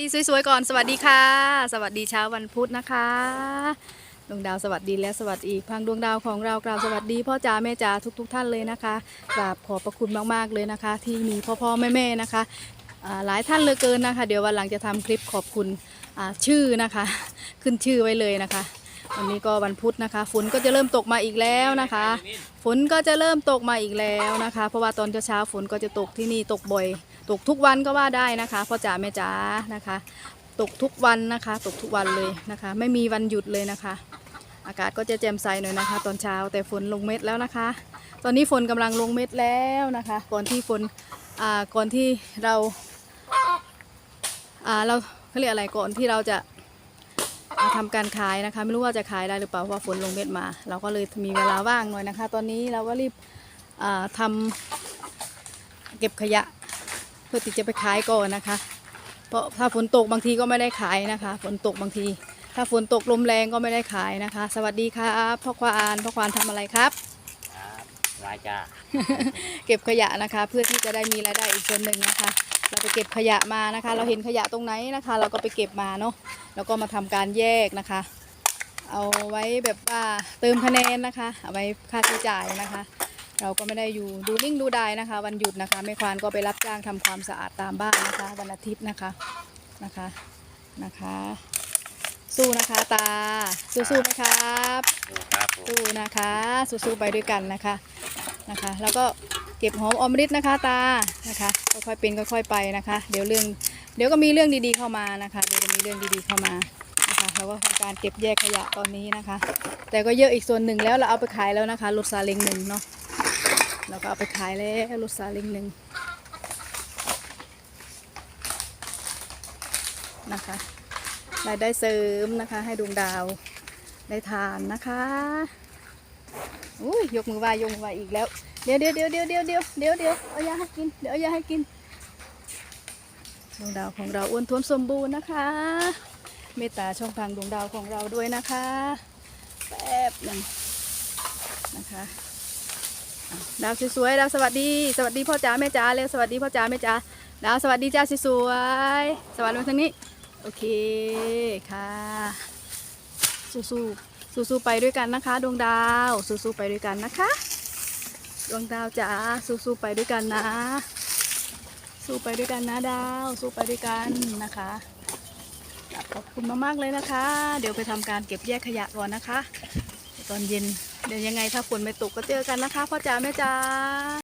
ดีสวยๆก่อน สวัสดีค่ะ สวัสดีเช้าวันพุธนะคะดวงดาวสวัสดีและสวัสดีอีกพังดวงดาวของเรากราบสวัสดีพ่อจ๋าแม่จ๋าทุก ๆ ท่านเลยนะคะกราบขอบพระคุณมากๆเลยนะคะ ที่มีพ่อพ่อๆแม่ๆนะคะอ่าหลายท่านเหลยเกินนะคะ เดี๋ยววันหลังจะทำคลิปขอบคุณอ่าชื่อนะคะ ขึ้นชื่อไว้เลยนะคะ วันนี้ก็วันพุธนะคะฝนก็จะเริ่มตกมาอีกแล้วนะคะ ฝนก็จะเริ่มตกมาอีกแล้วนะคะ เพราะว่าตอนเช้าๆฝนก็จะตกที่นี่ตกบ่อย ตกทุกวันก็ว่าได้นะคะพ่อจ๋าแม่จ๋านะคะ ตกทุกวันนะคะ ตกทุกวันเลยนะคะ ไม่มีวันหยุดเลยนะคะ อากาศก็จะแจ่มใสหน่อยนะคะ ตอนเช้าแต่ฝนลงเม็ดแล้วนะคะ ตอนนี้ฝนกำลังลงเม็ดแล้วนะคะ ก่อนที่ฝนอ่าก่อนที่เราอ่าเราเขาเรียกอะไรก่อนที่เราจะาทำการขายนะคะ ไม่รู้ว่าจะขายได้หรือเปล่าเพราะว่าฝนลงเม็ดมา เราก็เลยมีเวลาว่างหน่อยนะคะ ตอนนี้เราก็รีบอ่าทำเก็บขยะ เพื่อที่จะไปขายก่อนนะคะ เพราะถ้าฝนตกบางทีก็ไม่ได้ขายนะคะ ฝนตกบางที ถ้าฝนตกลมแรงก็ไม่ได้ขายนะคะ สวัสดีครับพ่อควานพ่อควานทำอะไรครับครับ รายจ้าเก็บขยะนะคะ เพื่อที่จะได้มีรายได้อีกส่วนหนึ่งนะคะ เราไปเก็บขยะมานะคะ เราเห็นขยะตรงไหนนะคะ เราก็ไปเก็บมาเนาะแล้วก็มาทำการแยกนะคะ เอาไว้แบบว่าเติมคะแนนนะคะ เอาไว้ค่าใช้จ่ายนะคะ เราก็ไม่ได้อยู่ดูนิ่งดูดายนะคะ วันหยุดนะคะแม่ควานก็ไปรับจ้างทำความสะอาดตามบ้านนะคะ วันอาทิตย์นะคะนะคะนะคะ สู้นะคะตา สู้ๆไหมครับดูครับผมสู้นะคะ สู้ๆไปด้วยกันนะคะนะคะ แล้วก็เก็บหอมออมฤตนะคะตานะคะค่อยๆเป็นค่อยๆไปนะคะ เดี๋ยวเรื่องเดี๋ยวก็มีเรื่องดีๆเข้ามานะคะเดี๋ยวจะมีเรื่องดีๆเข้ามานะคะแล้วก็ทำการเก็บแยกขยะตอนนี้นะคะ แต่ก็เยอะอีกส่วนหนึ่งแล้วเราเอาไปขายแล้วนะคะรถซาเล้งหนึ่งเนาะ เราก็เอาไปขายแล้วรถซาเล้งหนึ่งนะคะรายได้เสริมนะคะ ให้ดวงดาวได้ทานนะคะอุ้ยยกมือไหวยกมือไหวอีกแล้ว เดี๋ยวเดี๋ยวเดี๋ยวเดี๋ยวเดี๋ยวเดี๋ยวเดี๋ยวเดี๋ยวเอายาให้กินเดี๋ยวเอายาให้กินดวงดาวของเราอ้วนท้วนสมบูรณ์นะคะ เมตตาช่องทางดวงดาวของเราด้วยนะคะ แป๊บหนึ่งนะคะ ดาวสวยๆดาวสวัสดีสวัสดีพ่อจ๋าแม่จ๋าเร็วสวัสดีพ่อจ๋าแม่จ๋าดาวสวัสดีจ้าสวยๆสวัสดีมาทางนี้โอเคค่ะสู้ๆสู้ๆไปด้วยกันนะคะ ดวงดาวสู้ๆไปด้วยกันนะคะ ดวงดาวจ๋าสู้ๆไปด้วยกันนะ สู้ไปด้วยกันนะดาว สู้ไปด้วยกันนะคะขอบคุณมากๆเลยนะคะ เดี๋ยวไปทำการเก็บแยกขยะก่อนนะคะ ตอนเย็น เดี๋ยวยังไงถ้าฝนไม่ตกก็เจอกันนะคะพ่อจ๋าแม่จ๋า